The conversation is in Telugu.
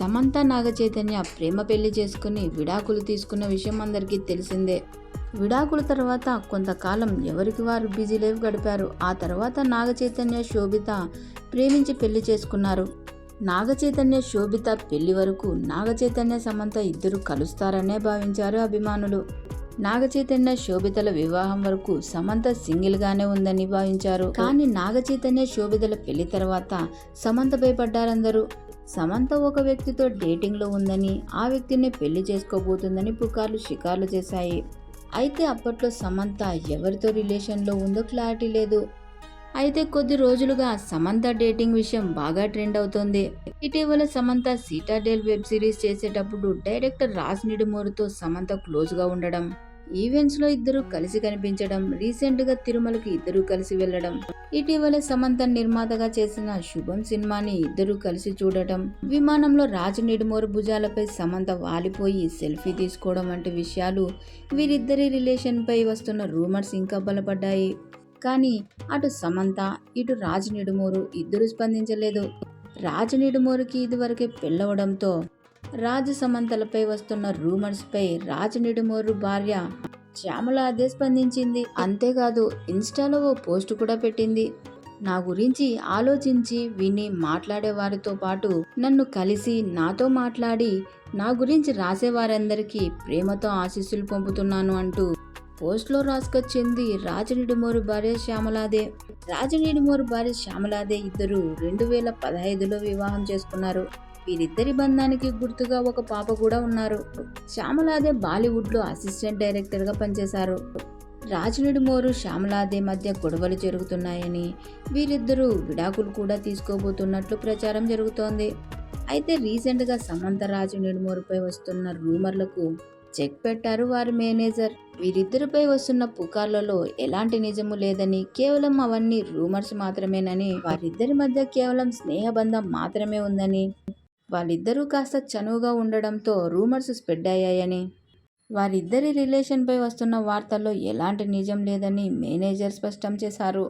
సమంత నాగచైతన్య ప్రేమ పెళ్ళి చేసుకుని విడాకులు తీసుకున్న విషయం అందరికీ తెలిసిందే. విడాకుల తర్వాత కొంతకాలం ఎవరికి వారు బిజీ లైఫ్ గడిపారు ఆ తర్వాత నాగచైతన్య శోభిత ప్రేమించి పెళ్ళి చేసుకున్నారు. నాగచైతన్య శోభిత పెళ్ళి వరకు నాగచైతన్య సమంత ఇద్దరు కలుస్తారనే భావించారు అభిమానులు. నాగచైతన్య శోభితల వివాహం వరకు సమంత సింగిల్గానే ఉందని భావించారు. కానీ నాగచైతన్య శోభితల పెళ్ళి తర్వాత సమంతపై పడ్డారందరూ సమంత ఒక వ్యక్తితో డేటింగ్లో ఉందని ఆ వ్యక్తిని పెళ్ళి చేసుకోబోతుందని పుకార్లు షికార్లు చేశాయి. అయితే అప్పట్లో సమంత ఎవరితో రిలేషన్లో ఉందో క్లారిటీ లేదు. అయితే కొద్ది రోజులుగా సమంత డేటింగ్ విషయం బాగా ట్రెండ్ అవుతోంది. ఇటీవల సమంత సీటాడేల్ వెబ్ సిరీస్ చేసేటప్పుడు డైరెక్టర్ రాజ్ నిడుమోరుతో సమంత క్లోజ్గా ఉండడం. ఈవెంట్స్లో ఇద్దరు కలిసి కనిపించడం రీసెంట్గా తిరుమలకి ఇద్దరు కలిసి వెళ్ళడం ఇటీవల సమంత నిర్మాతగా చేసిన శుభం సినిమాని ఇద్దరు కలిసి చూడటం విమానంలో రాజు నిడుమోరు భుజాలపై సమంత వాలిపోయి సెల్ఫీ తీసుకోవడం వంటి విషయాలు వీరిద్దరి రిలేషన్పై వస్తున్న రూమర్స్ ఇంకా బలపడ్డాయి. కానీ అటు సమంత ఇటు రాజు నిడుమూరు ఇద్దరు స్పందించలేదు. రాజు నిడుమూరుకి ఇదివరకే పెళ్ళవడంతో రాజు సమంతలపై వస్తున్న రూమర్స్ పై రాజు నిడుమోరు భార్య శ్యామల అదే స్పందించింది. అంతేకాదు ఇన్స్టాలో ఓ పోస్ట్ కూడా పెట్టింది. నా గురించి ఆలోచించి విని మాట్లాడే వారితో పాటు నన్ను కలిసి నాతో మాట్లాడి నా గురించి రాసేవారందరికీ ప్రేమతో ఆశీస్సులు పంపుతున్నాను అంటూ పోస్ట్లో రాసుకొచ్చింది రాజనిడుమోరు భార్య శ్యామలాదే. రాజనిడుమోరు భార్య శ్యామలాదే ఇద్దరు రెండు వేల పదహైదులో వివాహం చేసుకున్నారు. వీరిద్దరి బంధానికి గుర్తుగా ఒక పాప కూడా ఉన్నారు. శ్యామలాదే బాలీవుడ్లో అసిస్టెంట్ డైరెక్టర్గా పనిచేశారు. రాజనిడుమోరు శ్యామలాదే మధ్య గొడవలు జరుగుతున్నాయని వీరిద్దరూ విడాకులు కూడా తీసుకోబోతున్నట్లు ప్రచారం జరుగుతోంది. అయితే రీసెంట్గా సమంత రాజు నిడుమోరుపై వస్తున్న రూమర్లకు చెక్ పెట్టారు వారి మేనేజర్. వీరిద్దరిపై వస్తున్న పుకార్లలో ఎలాంటి నిజము లేదని కేవలం అవన్నీ రూమర్స్ మాత్రమేనని వారిద్దరి మధ్య కేవలం స్నేహబంధం మాత్రమే ఉందని వాళ్ళిద్దరూ కాస్త చనువుగా ఉండడంతో రూమర్స్ స్ప్రెడ్ అయ్యాయని. వారిద్దరి రిలేషన్పై వస్తున్న వార్తల్లో ఎలాంటి నిజం లేదని మేనేజర్ స్పష్టం చేశారు.